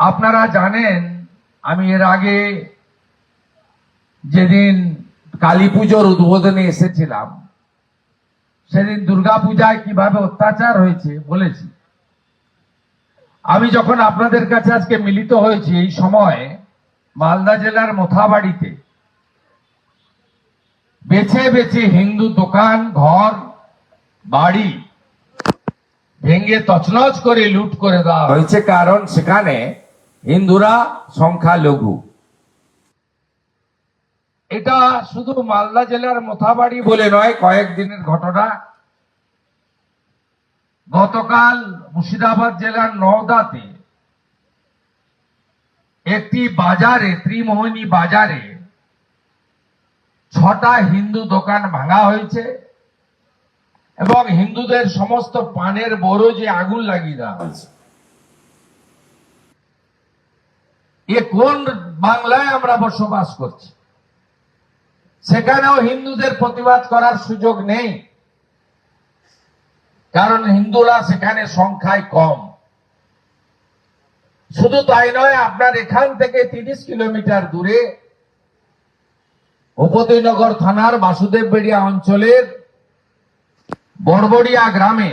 আপনারা জানেন, আমি এর আগে যেদিন কালী পুজোর উদ্বোধনে এসেছিলাম, সেদিন দুর্গাপূজায় কীভাবে অত্যাচার হয়েছে বলেছি। আমি যখন আপনাদের কাছে আজকে মিলিত হয়েছি এই সময় মালদা জেলার মোথাবাড়িতে, বেছে বেছে হিন্দু দোকান, ঘর, বাড়ি ভেঙে তছনছ করে লুট করে দেওয়া হয়েছে কারণ সেখানে হিন্দুরা সংখ্যা লঘু এটা শুধু মালদা জেলার মোথাবাড়ি বলে নয়, কয়েকদিনের ঘটনা। গতকাল মুর্শিদাবাদ জেলার নওদাতে একটি বাজারে, ত্রিমোহিনী বাজারে ছটা হিন্দু দোকান ভাঙা হয়েছে এবং হিন্দুদের সমস্ত পানের বড় যে আগুন লাগিয়ে দেওয়া হয়েছে। এ কোন বাংলায় আমরা বসবাস করছি? সেখানেও হিন্দুদের প্রতিবাদ করার সুযোগ নেই। কারণ হিন্দুরা সেখানে সংখ্যায় কম। শুধু তাই নয়, আপনার এখান থেকে তিরিশ কিলোমিটার দূরে উপতিনগর থানার বাসুদেব বেড়িয়া অঞ্চলের বড়বড়িয়া গ্রামে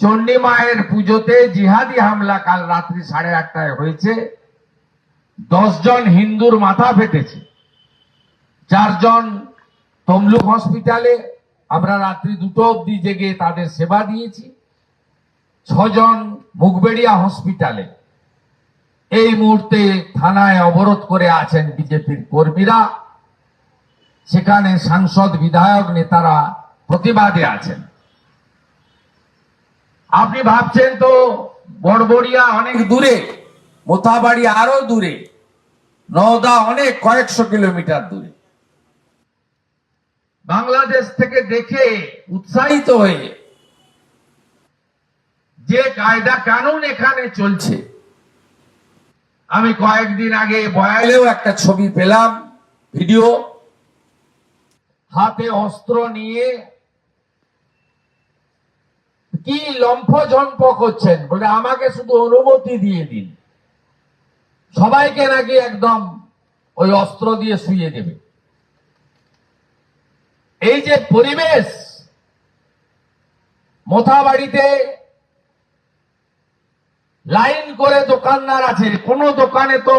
চণ্ডী মায়ের পুজোতে জিহাদি হামলা কাল রাত্রি সাড়ে আটটায় হয়েছে। জন হিন্দুর মাথা ফেটেছে। চারজন তমলুক হসপিটালে আমরা রাত্রি দুটো অবধি জেগে তাদের সেবা দিয়েছি। ছজন মুগবেড়িয়া হসপিটালে। এই মুহূর্তে থানায় অবরোধ করে আছেন বিজেপির কর্মীরা। সেখানে সাংসদ, বিধায়ক, নেতারা প্রতিবাদে আছেন। আপনি ভাবছেন তো বড়বড়িয়া অনেক দূরে মোথাবাড়ি আরও দূরে, নওদা অনেক কয়েকশো কিলোমিটার দূরে। বাংলাদেশ থেকে দেখে উৎসাহিত হয়ে যে কায়দা কানুন এখানে চলছে, আমি কয়েকদিন আগে বয়ালেও একটা ছবি পেলাম, ভিডিও। হাতে অস্ত্র নিয়ে কি লম্ফ ঝম্প করছেন বলে আমাকে শুধু অনুমতি দিয়ে দিন। সবাইকে নাকি একদম ওই অস্ত্র দিয়ে শুয়ে দেবে। এই যে পরিবেশ, মোথাবাড়িতে লাইন করে দোকানদার আছে, কোন দোকানে তো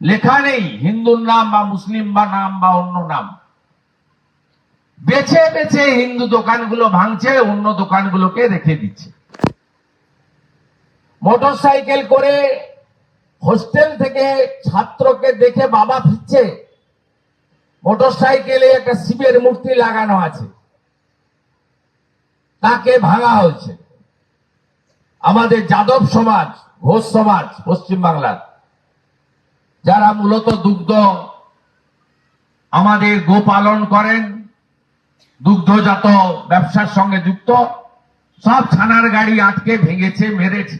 লেখা নেই হিন্দুর নাম বা মুসলিম বা নাম বা অন্য নাম। বেছে বেছে হিন্দু দোকানগুলো ভাঙছে, অন্য দোকানগুলোকে রেখে দিচ্ছে। মোটর সাইকেল করে হোস্টেল থেকে ছাত্রকে দেখে বাবা ফিরছে। মোটর সাইকেলে একটা শিবের মূর্তি লাগানো আছে। তাকে ভাঙা হয়েছে। আমাদের যাদব সমাজ, ঘোষ সমাজ, পশ্চিম বাংলার, যারা মূলত দুগ্ধ আমাদের গো পালন করেন, দুগ্ধজাত ব্যবসার সঙ্গে যুক্ত, সব ছানার গাড়ি আটকে ভেঙেছে, মেরেছে।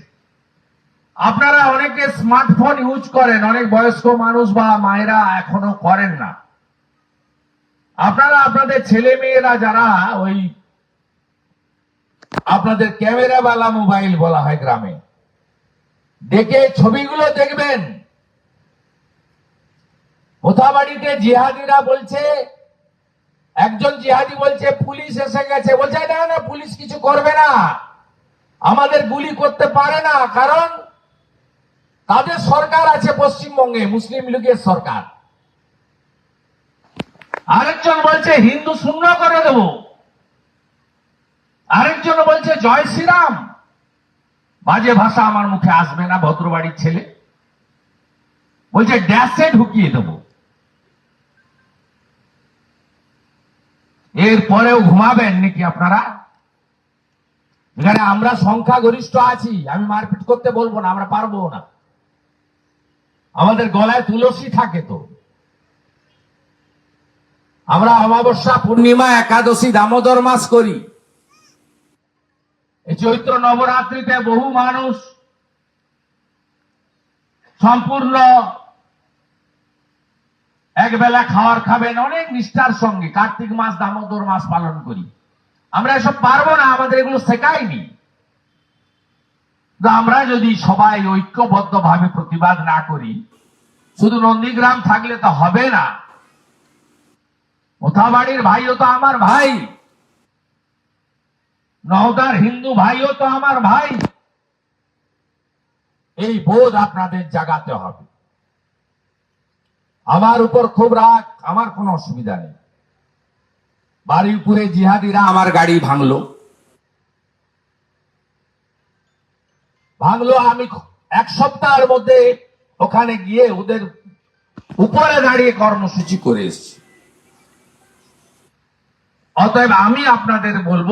আপনারা অনেকে স্মার্টফোন ইউজ করেন, অনেক বয়স্ক মানুষ বা মায়েরা এখনও করেন না। আপনারা আপনাদের ছেলে মেয়েরা যারা ওই আপনাদের ক্যামেরাওয়ালা মোবাইল বলা হয় গ্রামে, দেখে ছবিগুলো দেখবেন। কোথাবাড়িতে জিহাদিরা বলছে, একজন জিহাদি বলছে, পুলিশ এসে গেছে। বলছে, না না, পুলিশ কিছু করবে না। আমাদের গুলি করতে পারে না। কারণ তাদের সরকার আছে পশ্চিমবঙ্গে, মুসলিম লীগের সরকার। আরেকজন বলছে, হিন্দু শূন্য করে দেব। আরেকজন বলছে, জয় শ্রীরাম। বাজে ভাষা আমার মুখে আসবে না, ভদ্রবাড়ির ছেলে। বলছে, ড্যাশে ঢুকিয়ে দেব। এর পরেও ঘুমাবেন নাকি আপনারা? এখানে আমরা সংখ্যাগরিষ্ঠ আছি, আমি মারপিট করতে বলব না, আমরা পারব না। আমাদের গলায় তুলসী থাকে তো। আমরা অমাবস্যা পূর্ণিমা, একাদশী, দামোদর মাস করি। এই চৈত্র নবরাত্রিতে বহু মানুষ সম্পূর্ণ এক বেলা খাওয়ার খাবেন, অনেক নিষ্ঠার সঙ্গে। কার্তিক মাস, দামোদর মাস পালন করি। আমরা এসব পারব না, আমাদের এগুলো কিন্তু আমরা যদি সবাই ঐক্যবদ্ধ ভাবে প্রতিবাদ না করি, শুধু নন্দীগ্রাম থাকলে তো হবে না। মোথাবাড়ির ভাইও তো আমার ভাই। নওদার হিন্দু ভাইও তো আমার ভাই। এই বোধ আপনাদের জাগাতে হবে। আমার উপর খুব রাগ, আমার কোনো অসুবিধা নেই। বারুইপুরে জিহাদিরা আমার গাড়ি ভাঙলো। ভাঙলো আমি এক সপ্তাহের মধ্যে ওখানে গিয়ে ওদের উপরে দাঁড়িয়ে কর্মসূচি করে এসেছি। অতএব আমি আপনাদের বলব,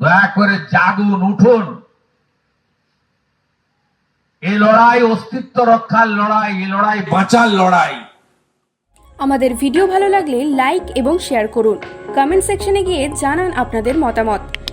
দয়া করে জাগুন উঠুন এই লড়াই অস্তিত্ব রক্ষার লড়াই এই লড়াই বাঁচার লড়াই। আমাদের ভিডিও ভালো লাগলে লাইক এবং শেয়ার করুন। কমেন্ট সেকশনে গিয়ে জানান আপনাদের মতামত।